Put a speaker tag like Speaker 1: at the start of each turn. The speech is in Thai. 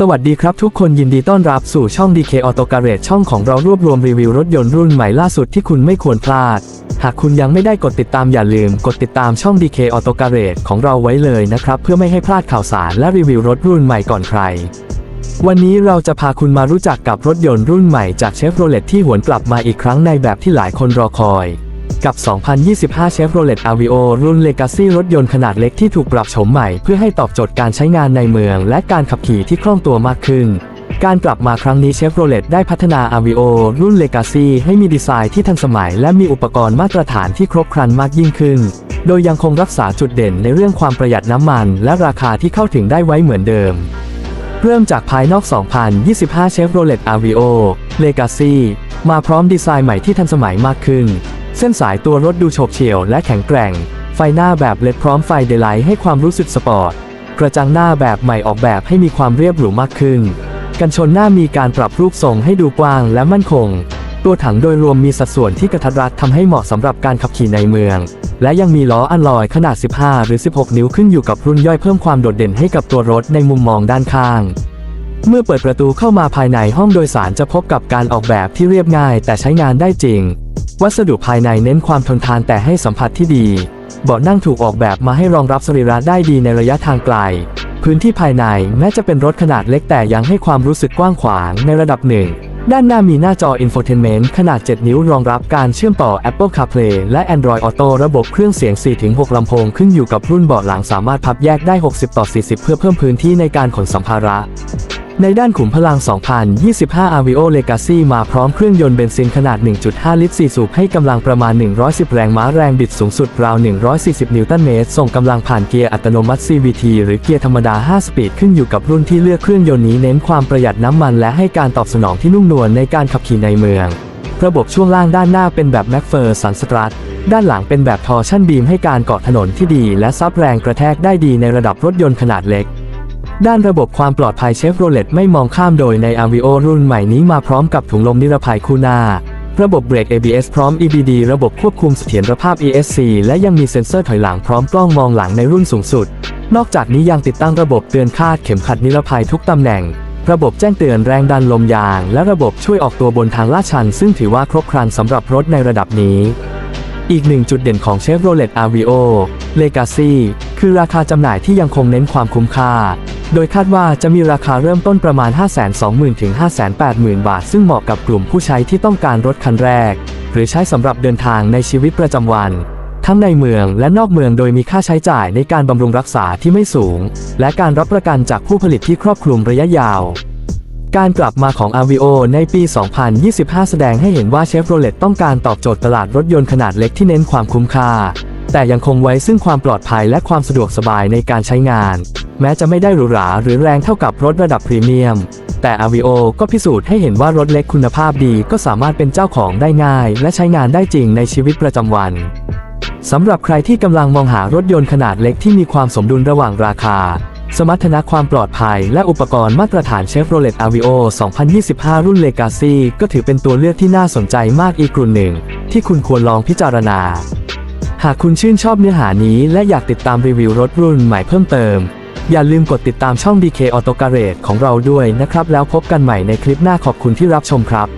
Speaker 1: สวัสดีครับทุกคนยินดีต้อนรับสู่ช่อง DK Auto Garage ช่องของเรารวบรวมรีวิวรถยนต์รุ่นใหม่ล่าสุดที่คุณไม่ควรพลาด หากคุณยังไม่ได้กดติดตามอย่าลืม กดติดตามช่อง DK Auto Garage ของเราไว้เลยนะครับ เพื่อไม่ให้พลาดข่าวสารและรีวิวรถรุ่นใหม่ก่อนใคร วันนี้เราจะพาคุณมารู้จักกับรถยนต์รุ่นใหม่จากเชฟโรเลตที่หวนกลับมาอีกครั้งในแบบที่หลายคนรอคอย กับ 2025 Chevrolet Aveo รุ่น Legacy รถยนต์ขนาดเล็กที่ถูกปรับโฉมใหม่ เพื่อให้ตอบโจทย์การใช้งานในเมือง และการขับขี่ที่คล่องตัวมากขึ้น การกลับมาครั้งนี้ Chevrolet ได้พัฒนา Aveo รุ่น Legacy ให้มีดีไซน์ที่ทันสมัย และมีอุปกรณ์มาตรฐานที่ครบครันมากยิ่งขึ้น โดยยังคงรักษาจุดเด่นในเรื่องความประหยัดน้ำมัน และราคาที่เข้าถึงได้ไว้เหมือนเดิมเริ่มจากภายนอก 2025 Chevrolet Aveo Legacy มาพร้อมดีไซน์ใหม่ที่ทันสมัยมากขึ้น เส้นสายตัวรถดูโฉบเฉี่ยวและแข็งแกร่ง ไฟหน้าแบบเลดพร้อมไฟเดย์ไลท์ให้ความรู้สึกสปอร์ต กระจังหน้าแบบใหม่ออกแบบให้มีความเรียบหรูมากขึ้น กันชนหน้ามีการปรับรูปทรงให้ดูกว้างและมั่นคง ตัวถังโดยรวมมีสัดส่วนที่กระทัดรัดทำให้เหมาะสำหรับการขับขี่ในเมือง และยังมีล้ออัลลอยขนาด 15 หรือ 16 นิ้วขึ้นอยู่กับรุ่นย่อยเพิ่มความโดดเด่นให้กับตัวรถในมุมมองด้านข้างเมื่อเปิดประตูเข้ามาภายในห้องโดยสารจะพบกับการออกแบบที่เรียบง่ายแต่ใช้งานได้จริง วัสดุภายในเน้นความทนทานแต่ให้สัมผัสที่ดี เบาะนั่งถูกออกแบบมาให้รองรับสรีระได้ดีในระยะทางไกล พื้นที่ภายในแม้จะเป็นรถขนาดเล็กแต่ยังให้ความรู้สึกกว้างขวางในระดับหนึ่ง ด้านหน้ามีหน้าจอ Infotainment ขนาด 7 นิ้วรองรับการเชื่อมต่อ Apple CarPlay และ Android Auto ระบบเครื่องเสียง 4-6 ลำโพงขึ้นอยู่กับรุ่นเบาะหลังสามารถพับแยกได้ 60 ต่อ 40 เพื่อเพิ่มพื้นที่ในการขนสัมภาระ ในด้านขุมพลัง 2025 Aveo Legacy มาพร้อมเครื่องยนต์เบนซินขนาด 1.5 ลิตร 4 สูบให้กำลังประมาณ 110 แรงม้าแรงบิดสูงสุดราว 140 นิวตันเมตร ส่งกำลังผ่านเกียร์อัตโนมัติ CVT หรือเกียร์ธรรมดา 5 สปีดขึ้นอยู่กับรุ่นที่เลือกเครื่องยนต์นี้เน้นความประหยัดน้ำมันและให้การตอบสนองที่นุ่มนวลในการขับขี่ในเมือง ระบบช่วงล่างด้านหน้าเป็นแบบแม็กเฟอร์สันสตรัทด้านหลังเป็นแบบทอร์ชั่นบีมให้การเกาะถนนที่ดี และซับแรงกระแทกได้ดีในระดับรถยนต์ขนาดเล็ก ด้านระบบความปลอดภัยเชฟโรเลตไม่มองข้ามโดยใน Aveo รุ่นใหม่นี้มาพร้อมกับถุงลมนิรภัยคู่หน้า ระบบเบรก ABS พร้อม EBD ระบบควบคุมเสถียรภาพ ESC และยังมีเซ็นเซอร์ถอยหลังพร้อมกล้องมองหลังในรุ่นสูงสุด นอกจากนี้ยังติดตั้งระบบเตือนคาดเข็มขัดนิรภัยทุกตำแหน่ง ระบบแจ้งเตือนแรงดันลมยาง และระบบช่วยออกตัวบนทางลาดชัน ซึ่งถือว่าครบครันสำหรับรถในระดับนี้ อีกหนึ่งจุดเด่นของ Chevrolet Aveo Legacy คือราคาจำหน่ายที่ยังคงเน้นความคุ้มค่า โดยคาดว่าจะมีราคาเริ่มต้นประมาณ 520,000 ถึง 580,000 บาท ซึ่งเหมาะกับกลุ่มผู้ใช้ที่ต้องการรถคันแรก หรือใช้สำหรับเดินทางในชีวิตประจำวัน ทั้งในเมืองและนอกเมืองโดยมีค่าใช้จ่ายในการบำรุงรักษาที่ไม่สูง และการรับประกันจากผู้ผลิตที่ครอบคลุมระยะยาวการกลับมาของ Aveo ในปี 2025 แสดงให้เห็นว่า Chevrolet ต้องการตอบโจทย์ตลาดรถยนต์ขนาดเล็กที่เน้นความคุ้มค่า แต่ยังคงไว้ซึ่งความปลอดภัยและความสะดวกสบายในการใช้งาน แม้จะไม่ได้หรูหราหรือแรงเท่ากับรถระดับพรีเมียม แต่ Aveo ก็พิสูจน์ให้เห็นว่ารถเล็กคุณภาพดีก็สามารถเป็นเจ้าของได้ง่าย และใช้งานได้จริงในชีวิตประจำวันสำหรับใครที่กำลังมองหารถยนต์ขนาดเล็กที่มีความสมดุลระหว่างราคา สมรรถนะความปลอดภัย และอุปกรณ์มาตรฐาน Chevrolet Aveo 2025 รุ่น Legacy ก็ถือเป็นตัวเลือกที่น่าสนใจมากอีกกลุ่มหนึ่ง ที่คุณควรลองพิจารณา หากคุณชื่นชอบเนื้อหานี้และอยากติดตามรีวิวรถรุ่นใหม่เพิ่มเติม อย่าลืมกดติดตามช่อง DK Auto Garage ของเราด้วยนะครับ แล้วพบกันใหม่ในคลิปหน้าขอบคุณที่รับชมครับ